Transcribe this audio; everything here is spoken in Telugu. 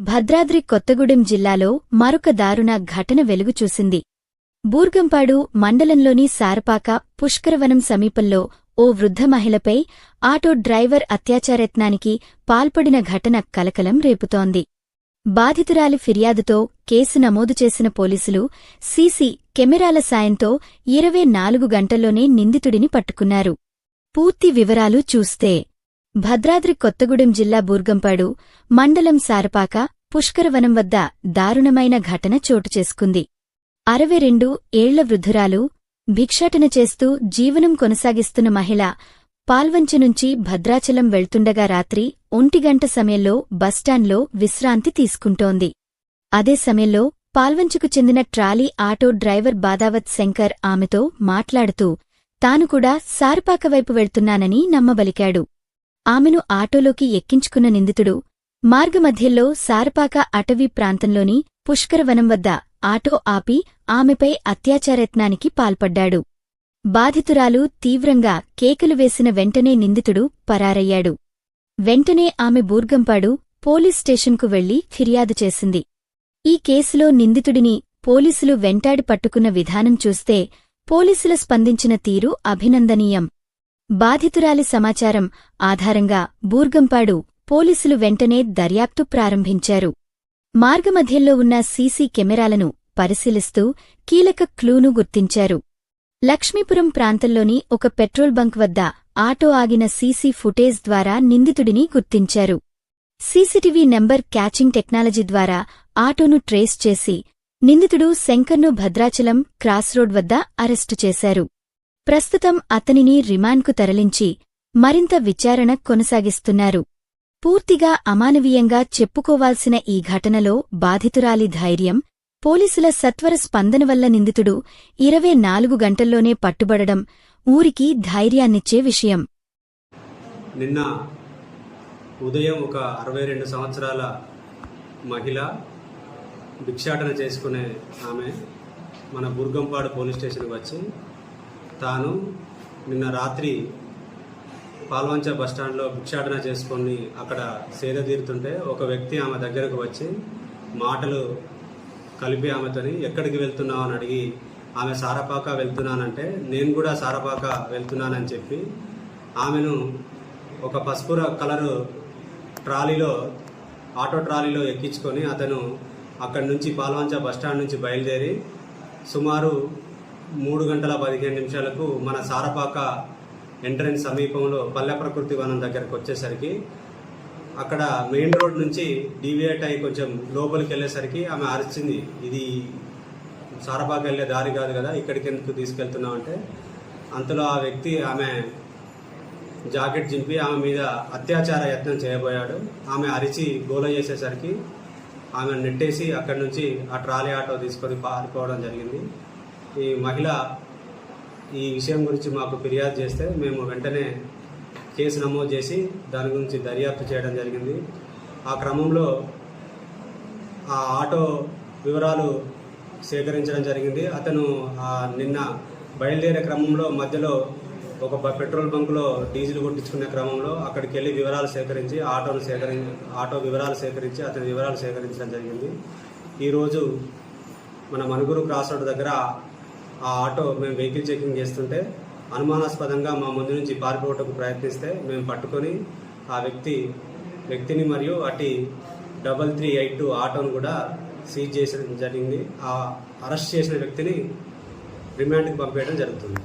భద్రాద్రి కొత్తగూడెం జిల్లాలో మరొక దారుణ ఘటన వెలుగుచూసింది బూర్గంపాడు మండలంలోని సారపాక పుష్కరవనం సమీపంలో ఓ వృద్ధ మహిళపై ఆటో డ్రైవర్ అత్యాచారయత్నానికి పాల్పడిన ఘటన కలకలం రేపుతోంది. బాధితురాలి ఫిర్యాదుతో కేసు నమోదు చేసిన పోలీసులు సీసీ కెమెరాల సాయంతో ఇరవై నాలుగు గంటల్లోనే నిందితుడిని పట్టుకున్నారు. పూర్తి వివరాలు చూస్తే భద్రాద్రి కొత్తగూడెం జిల్లా బూర్గంపాడు మండలం సారపాక పుష్కరవనం వద్ద దారుణమైన ఘటన చోటు చేసుకుంది. అరవై రెండు ఏళ్ళ వృద్ధురాలు భిక్షాటన చేస్తూ జీవనం కొనసాగిస్తున్న మహిళ పాల్వంచి నుంచి భద్రాచలం వెళ్తుండగా రాత్రి ఒంటిగంట సమయంలో బస్టాండ్లో విశ్రాంతి తీసుకుంటోంది. అదే సమయంలో పాల్వంచుకు చెందిన trolley auto driver Badavath Shankar ఆమెతో మాట్లాడుతూ తాను కూడా సారపాక వైపు వెళ్తున్నానని నమ్మబలికాడు. ఆమెను ఆటోలోకి ఎక్కించుకున్న నిందితుడు మార్గమధ్యలో సారపాక అటవీ ప్రాంతంలోని పుష్కరవనం వద్ద ఆటో ఆపి ఆమెపై అత్యాచారయత్నానికి పాల్పడ్డాడు. బాధితురాలు తీవ్రంగా కేకలు వేసిన వెంటనే నిందితుడు పరారయ్యాడు. వెంటనే ఆమె బూర్గంపాడు పోలీస్ స్టేషన్కు వెళ్ళి ఫిర్యాదు చేసింది. ఈ కేసులో నిందితుడిని పోలీసులు వెంటాడి పట్టుకున్న విధానం చూస్తే పోలీసుల స్పందించిన తీరు అభినందనీయం. బాధితురాలి సమాచారం ఆధారంగా బూర్గంపాడు పోలీసులు వెంటనే దర్యాప్తు ప్రారంభించారు. మార్గమధ్యంలో ఉన్న సీసీ కెమెరాలను పరిశీలిస్తూ కీలక క్లూను గుర్తించారు. లక్ష్మీపురం ప్రాంతంలోని ఒక పెట్రోల్ బంక్ వద్ద ఆటో ఆగిన సీసీ ఫుటేజ్ ద్వారా నిందితుడిని గుర్తించారు. సీసీటీవీ నెంబర్ క్యాచింగ్ టెక్నాలజీ ద్వారా ఆటోను ట్రేస్ చేసి నిందితుడు శంకర్ను భద్రాచలం క్రాస్ రోడ్ వద్ద అరెస్టు చేశారు. ప్రస్తుతం అతనిని రిమాండ్కు తరలించి మరింత విచారణ కొనసాగిస్తున్నారు. పూర్తిగా అమానవీయంగా చెప్పుకోవాల్సిన ఈ ఘటనలో బాధితురాలి ధైర్యం పోలీసుల సత్వర స్పందన వల్ల నిందితుడు ఇరవై నాలుగు గంటల్లోనే పట్టుబడడం ఊరికి ధైర్యాన్నిచ్చే విషయం. నిన్న ఉదయం ఒక అరవై రెండు సంవత్సరాల మహిళ భిక్షాటన చేసుకునే ఆమె మన బుర్గంపాడు పోలీస్ స్టేషన్కి వచ్చి తాను నిన్న రాత్రి పాల్వంచ బస్టాండ్లో భిక్షాటన చేసుకొని అక్కడ సేద తీరుతుంటే ఒక వ్యక్తి ఆమె దగ్గరకు వచ్చి మాటలు కలిపి ఆమెతోని ఎక్కడికి వెళ్తున్నావు? అని అడిగి ఆమె సారపాక వెళ్తున్నానంటే నేను కూడా సారపాక వెళ్తున్నానని చెప్పి ఆమెను ఒక పసుపు ర- కలరు ట్రాలీలో ఆటో ట్రాలీలో ఎక్కించుకొని అతను అక్కడి నుంచి పాల్వంచ బస్టాండ్ నుంచి బయలుదేరి సుమారు మూడు గంటల పదిహేను నిమిషాలకు మన సారపాక ఎంట్రన్స్ సమీపంలో పల్లె ప్రకృతి వనం దగ్గరకు వచ్చేసరికి అక్కడ మెయిన్ రోడ్ నుంచి డీవియేట్ అయి కొంచెం లోపలికి వెళ్ళేసరికి ఆమె అరిచింది ఇది సారపాక వెళ్ళే దారి కాదు కదా ఇక్కడికి ఎందుకు తీసుకెళ్తున్నాం అంటే అంతలో ఆ వ్యక్తి ఆమె జాకెట్ చింపి ఆమె మీద అత్యాచార యత్నం చేయబోయాడు. ఆమె అరిచి గోల చేసేసరికి ఆమె నెట్టేసి అక్కడి నుంచి ఆ ట్రాలీ ఆటో తీసుకొని పారిపోవడం జరిగింది. ఈ మహిళ ఈ విషయం గురించి మాకు ఫిర్యాదు చేస్తే మేము వెంటనే కేసు నమోదు చేసి దాని గురించి దర్యాప్తు చేయడం జరిగింది. ఆ క్రమంలో ఆ ఆటో వివరాలు సేకరించడం జరిగింది. అతను నిన్న బయలుదేరే క్రమంలో మధ్యలో ఒక పెట్రోల్ బంకులో డీజిల్ కొట్టించుకునే క్రమంలో అక్కడికి వెళ్ళి వివరాలు సేకరించి ఆటోను సేకరి ఆటో వివరాలు సేకరించి అతని వివరాలు సేకరించడం జరిగింది. ఈరోజు మన మనుగురు క్రాస్ రోడ్ దగ్గర ఆ ఆటో మేము వెహికల్ చెకింగ్ చేస్తుంటే అనుమానాస్పదంగా మా ముందు నుంచి పారిపోవటకు ప్రయత్నిస్తే మేము పట్టుకొని ఆ వ్యక్తి వ్యక్తిని మరియు అటు డబల్ త్రీ ఎయిట్ టూ ఆటోను కూడా సీజ్ చేసడం జరిగింది. ఆ అరెస్ట్ చేసిన వ్యక్తిని రిమాండ్కి పంపేయడం జరుగుతుంది.